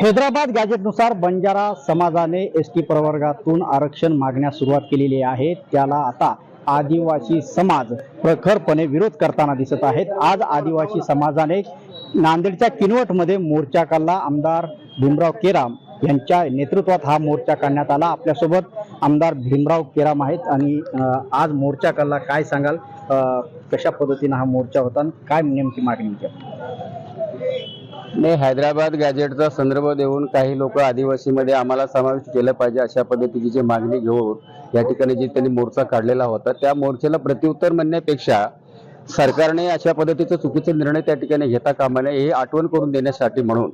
हैदराबाद गॅजेटनुसार बंजारा समाजाने S T प्रवर्गातून आरक्षण मागण्यास सुरुवात केलेली आहे. त्याला आता आदिवासी समाज प्रखरपणे विरोध करताना दिसत आहेत. आज आदिवासी समाजाने नांदेडच्या किनवटमध्ये मोर्चा काढला. आमदार भीमराव केराम यांच्या नेतृत्वात हा मोर्चा काढण्यात आला. आपल्यासोबत आमदार भीमराव केराम आहेत आणि आज मोर्चा काढला. काय सांगाल? अं, कशा पद्धतीनं हा मोर्चा होता आणि काय नेमकी मागणी होती? नाही हैदराबाद गॅजेटचा संदर्भ देऊन काही लोक आदिवासीमध्ये आम्हाला समाविष्ट केलं पाहिजे अशा पद्धतीची जी मागणी घेऊन या ठिकाणी जी त्यांनी मोर्चा काढलेला होता त्या मोर्चाला प्रत्युत्तर म्हणण्यापेक्षा सरकारने अशा पद्धतीचा चुकीचे निर्णय त्या ठिकाणी घेता कामा नये हे आठवण करून देण्यासाठी म्हणून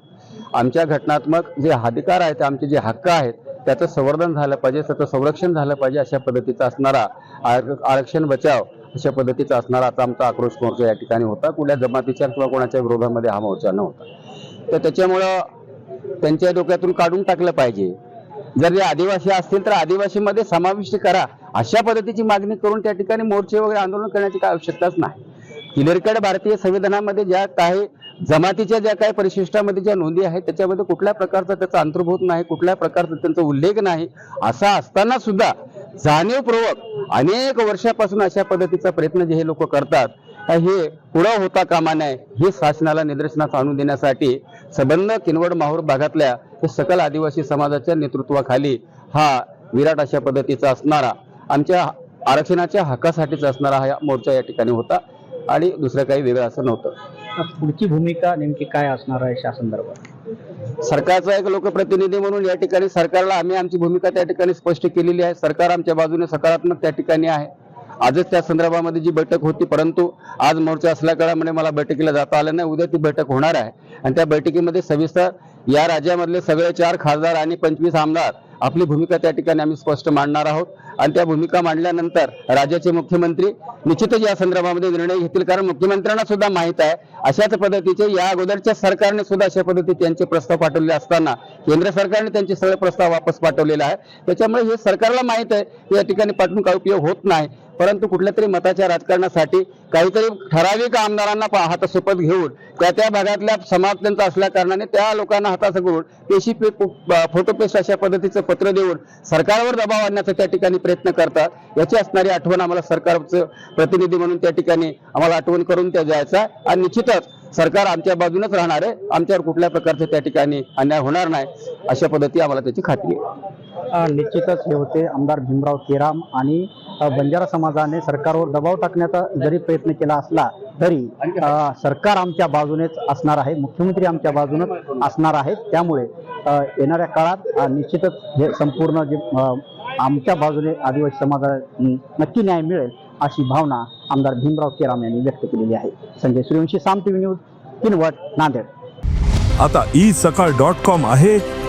आमच्या घटनात्मक जे अधिकार आहेत आमचे जे हक्क आहेत त्याचं संवर्धन झालं पाहिजे त्याचं संरक्षण झालं पाहिजे अशा पद्धतीचा असणारा आरक्षण बचाव अशा पद्धतीचा असणारा आता आमचा आक्रोश मोर्चा या ठिकाणी होता. कुठल्या जमातीच्या किंवा कोणाच्या विरोधामध्ये हा मोर्चा नव्हता. तर त्याच्यामुळं त्यांच्या डोक्यातून काढून टाकलं पाहिजे. जर जे आदिवासी असतील तर आदिवासीमध्ये समाविष्ट करा. अशा पद्धतीची मागणी करून त्या ठिकाणी मोर्चे वगैरे आंदोलन करण्याची काय आवश्यकताच नाही. क्लिअरकट भारतीय संविधानामध्ये ज्या काही जमातीच्या ज्या काही परिशिष्टामध्ये ज्या नोंदी आहेत त्याच्यामध्ये कुठल्या प्रकारचा त्याचा अंतर्भूत नाही कुठल्या प्रकारचा त्यांचा उल्लेख नाही असा असताना सुद्धा जाणीवपूर्वक अनेक वर्षापासून अशा पद्धतीचा प्रयत्न जे हे लोक करतात हे पुढं होता कामा नये हे शासनाला निदर्शनास आणून देण्यासाठी संबंध किनवड माहूर भागातल्या सकल आदिवासी समाजाच्या नेतृत्वाखाली हा विराट अशा पद्धतीचा असणारा आमच्या आरक्षणाच्या हक्कासाठीच असणारा हा मोर्चा या ठिकाणी होता आणि दुसरं काही वेगळं असं नव्हतं. पुढची भूमिका नेमकी काय असणार आहे या संदर्भात? सरकारचा एक लोकप्रतिनिधी म्हणून या ठिकाणी सरकारला आम्ही आमची भूमिका त्या ठिकाणी स्पष्ट केलेली आहे. सरकार आमच्या बाजूने सकारात्मक त्या ठिकाणी आहे. आजच त्या संदर्भामध्ये जी बैठक होती परंतु आज मोर्चा असल्या काळामध्ये मला बैठकीला जाता आलं नाही. उद्या ती बैठक होणार आहे. आणि त्या बैठकीमध्ये सविस्तर या राज्यामधले सगळे चार खासदार आणि पंचवीस आमदार आपली भूमिका त्या ठिकाणी आम्ही स्पष्ट मांडणार आहोत. आणि त्या भूमिका मांडल्यानंतर राज्याचे मुख्यमंत्री निश्चितच या संदर्भामध्ये निर्णय घेतील. कारण मुख्यमंत्र्यांना सुद्धा माहीत आहे अशाच पद्धतीचे या अगोदरच्या सरकारने सुद्धा अशा पद्धतीचे त्यांचे प्रस्ताव पाठवले असताना केंद्र सरकारने त्यांचे सगळे प्रस्ताव वापस पाठवलेला आहे त्याच्यामुळे हे सरकारला माहीत आहे की या ठिकाणी पाठवून काय उपयोग होत नाही. परंतु कुठल्या तरी मताच्या राजकारणासाठी काहीतरी ठराविक आमदारांना हात हातासोबत घेऊन त्या त्या भागातल्या समाज त्यांचा असल्या कारणाने त्या लोकांना हातासमोर पेशी पे फोटो पेस्ट अशा पद्धतीचं पत्र देऊन सरकारवर दबाव आणण्याचा त्या ठिकाणी प्रयत्न करतात. याची असणारी आठवण आम्हाला सरकारचं प्रतिनिधी म्हणून त्या ठिकाणी आम्हाला आठवण करून त्या द्यायचा आणि निश्चितच सरकार आमच्या बाजूनच राहणार आहे. आमच्यावर कुठल्या प्रकारचं त्या ठिकाणी अन्याय होणार नाही अशा पद्धती आम्हाला त्याची खात्री आहे. निश्चितच हे होते. आमदार भीमराव केराम आणि बंजारा समाजाने सरकारवर दबाव टाकण्याचा जरी प्रयत्न केला असला तरी सरकार आमच्या बाजूनेच असणार आहे. मुख्यमंत्री आमच्या बाजूनच असणार आहेत. त्यामुळे येणाऱ्या काळात निश्चितच हे संपूर्ण जे आमच्या बाजूने आदिवासी समाजाला नक्की न्याय मिळेल अशी भावना आमदार भीमराव केराम यांनी व्यक्त केलेली आहे. Sanjay Suryavanshi Saam TV news Kinwat Nanded. आता ई सकाळ डॉट कॉम आहे.